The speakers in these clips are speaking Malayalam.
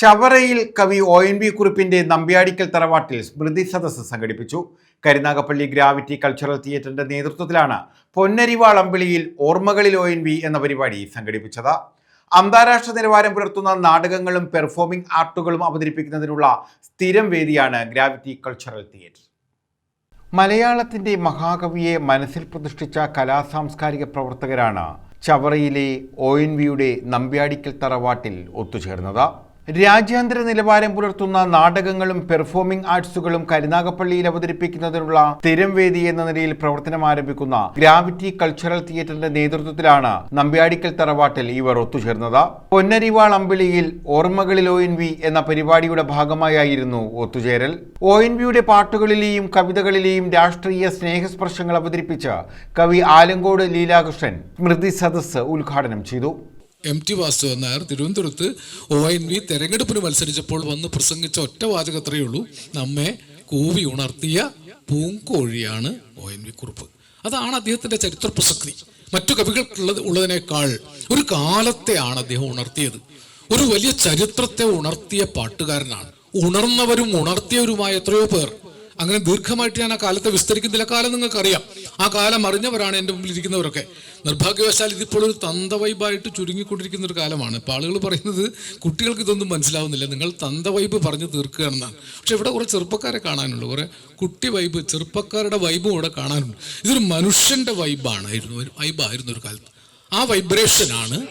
ചവറയിൽ കവി ഒ എൻ വി കുറിപ്പിന്റെ നമ്പ്യാടിക്കൽ തറവാട്ടിൽ സ്മൃതി സദസ്സ് സംഘടിപ്പിച്ചു. കരുനാഗപ്പള്ളി ഗ്രാവിറ്റി കൾച്ചറൽ തിയേറ്ററിന്റെ നേതൃത്വത്തിലാണ് പൊന്നരിവാൾ അമ്പിളിയിൽ ഓർമ്മകളിൽ ഒ എൻ വി എന്ന പരിപാടി സംഘടിപ്പിച്ചത്. അന്താരാഷ്ട്ര നിലവാരം പുലർത്തുന്ന നാടകങ്ങളും പെർഫോമിംഗ് ആർട്ടുകളും അവതരിപ്പിക്കുന്നതിനുള്ള സ്ഥിരം വേദിയാണ് ഗ്രാവിറ്റി കൾച്ചറൽ തിയേറ്റർ. മലയാളത്തിന്റെ മഹാകവിയെ മനസ്സിൽ പ്രതിഷ്ഠിച്ച കലാസാംസ്കാരിക പ്രവർത്തകരാണ് ചവറയിലെ ഒ എൻ വിയുടെ നമ്പ്യാടിക്കൽ തറവാട്ടിൽ ഒത്തുചേർന്നത്. രാജ്യാന്തര നിലവാരം പുലർത്തുന്ന നാടകങ്ങളും പെർഫോമിംഗ് ആർട്സുകളും കരുനാഗപ്പള്ളിയിൽ അവതരിപ്പിക്കുന്നതിനുള്ള സ്ഥിരം വേദി എന്ന നിലയിൽ പ്രവർത്തനം ആരംഭിക്കുന്ന ഗ്രാവിറ്റി കൾച്ചറൽ തിയേറ്ററിന്റെ നേതൃത്വത്തിലാണ് നമ്പ്യാടിക്കൽ തറവാട്ടിൽ ഇവർ ഒത്തുചേർന്നത്. പൊന്നരിവാൾ അമ്പിളിയിൽ ഓർമ്മകളിൽ ഒ എൻ വി എന്ന പരിപാടിയുടെ ഭാഗമായായിരുന്നു ഒത്തുചേരൽ. ഒ എൻ വിയുടെ പാട്ടുകളിലെയും കവിതകളിലെയും രാഷ്ട്രീയ സ്നേഹസ്പർശങ്ങൾ അവതരിപ്പിച്ച് കവി ആലങ്കോട് ലീലാകൃഷ്ണൻ സ്മൃതി സദസ്സ് ഉദ്ഘാടനം ചെയ്തു. എം ടി വാസുദേവൻ നായർ തിരുവനന്തപുരത്ത് ഒ എൻ വി തെരഞ്ഞെടുപ്പിന് മത്സരിച്ചപ്പോൾ വന്ന് പ്രസംഗിച്ച ഒറ്റ വാചകത്രയേ ഉള്ളൂ. നമ്മെ കൂവി ഉണർത്തിയ പൂങ്കോഴിയാണ് ഒ എൻ വി കുറിപ്പ്. അതാണ് അദ്ദേഹത്തിന്റെ ചരിത്ര പ്രസക്തി. മറ്റു കവികൾക്കുള്ളത് ഉള്ളതിനേക്കാൾ ഒരു കാലത്തെയാണ് അദ്ദേഹം ഉണർത്തിയത്. ഒരു വലിയ ചരിത്രത്തെ ഉണർത്തിയ പാട്ടുകാരനാണ്. ഉണർന്നവരും ഉണർത്തിയവരുമായ എത്രയോ പേർ അങ്ങനെ ദീർഘമായിട്ട് ഞാൻ ആ കാലത്തെ വിസ്തരിക്കുന്നില്ല കാലം നിങ്ങൾക്കറിയാം. ആ കാലം അറിഞ്ഞവരാണ് എന്റെ മുമ്പിൽ ഇരിക്കുന്നവരൊക്കെ. നിർഭാഗ്യവശാൽ ഇതിപ്പോൾ ഒരു തന്തവൈബായിട്ട് ചുരുങ്ങിക്കൊണ്ടിരിക്കുന്ന ഒരു കാലമാണ്. ഇപ്പോൾ ആളുകൾ പറയുന്നത് കുട്ടികൾക്ക് ഇതൊന്നും മനസ്സിലാവുന്നില്ല. നിങ്ങൾ തന്തവൈബ് പറഞ്ഞു തീർക്കുകയാണെന്നാണ്. പക്ഷെ ഇവിടെ കുറേ ചെറുപ്പക്കാരെ കാണാനുള്ളൂ കുറേ കുട്ടി വൈബ് ചെറുപ്പക്കാരുടെ വൈബും ഇവിടെ കാണാനുണ്ട്. ഇതൊരു മനുഷ്യന്റെ വൈബാണായിരുന്നു വൈബായിരുന്നു ഒരു കാലത്ത്. ആ വൈബ്രേഷനാണ്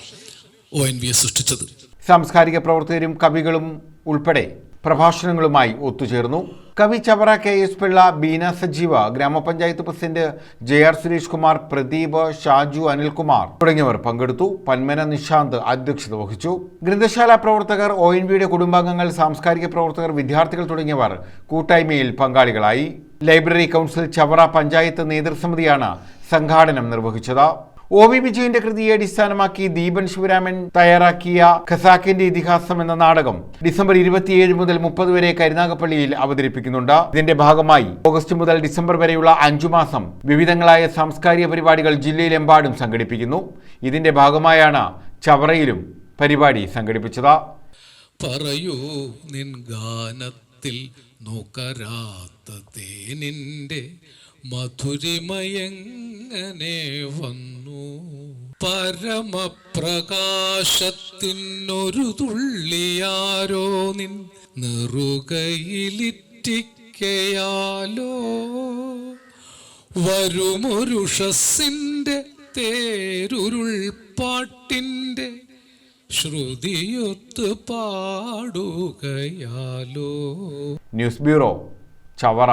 ഒ എൻ വി എ സൃഷ്ടിച്ചത്. സാംസ്കാരിക പ്രവർത്തകരും കവികളും ഉൾപ്പെടെ പ്രഭാഷണങ്ങളുമായി ഒത്തുചേർന്നു. കവി ചവറ കെ എസ് പിള്ള ബീന സജീവ ഗ്രാമപഞ്ചായത്ത് president J R Suresh Kumar Pradeep Shaju Anilkumar തുടങ്ങിയവർ പങ്കെടുത്തു. പന്മന നിശാന്ത് അധ്യക്ഷത വഹിച്ചു. ഗ്രന്ഥശാല പ്രവർത്തകർ ഒ എൻ വിയുടെ കുടുംബാംഗങ്ങൾ സാംസ്കാരിക പ്രവർത്തകർ വിദ്യാർത്ഥികൾ തുടങ്ങിയവർ കൂട്ടായ്മയിൽ പങ്കാളികളായി. ലൈബ്രറി കൗൺസിൽ ചവറ പഞ്ചായത്ത് നേതൃസമിതിയാണ് സംഘാടനം നിർവഹിച്ചത്. ഒ വി വിജയന്റെ കൃതിയെ അടിസ്ഥാനമാക്കി ദീപൻ ശിവരാമൻ തയ്യാറാക്കിയ ഖസാക്കിന്റെ ഇതിഹാസം എന്ന നാടകം ഡിസംബർ ഇരുപത്തിയേഴ് മുതൽ മുപ്പത് വരെ കരുനാഗപ്പള്ളിയിൽ അവതരിപ്പിക്കുന്നുണ്ട്. ഇതിന്റെ ഭാഗമായി ഓഗസ്റ്റ് മുതൽ ഡിസംബർ വരെയുള്ള അഞ്ചു മാസം വിവിധങ്ങളായ സാംസ്കാരിക പരിപാടികൾ ജില്ലയിലെമ്പാടും സംഘടിപ്പിക്കുന്നു. ഇതിന്റെ ഭാഗമായാണ് ചവറയിലും പരിപാടി സംഘടിപ്പിച്ചത്. പറയൂ നിൻ ഗാനത്തിൽ നോക്കരാത്ത തേനിന്റെ മധുരിമയങ്ങനെ വന്നു. പരമപ്രകാശത്തിനൊരു തുള്ളിയാരോ നിൻ നെറുകയിലിറ്റിക്കയാലോ. വരുമൊരുഷസിന്റെ തേരുരുൾ പാട്ടിന്റെ ശ്രുതിയൊത്ത് പാടുകയാലോ. News bureau Chavara.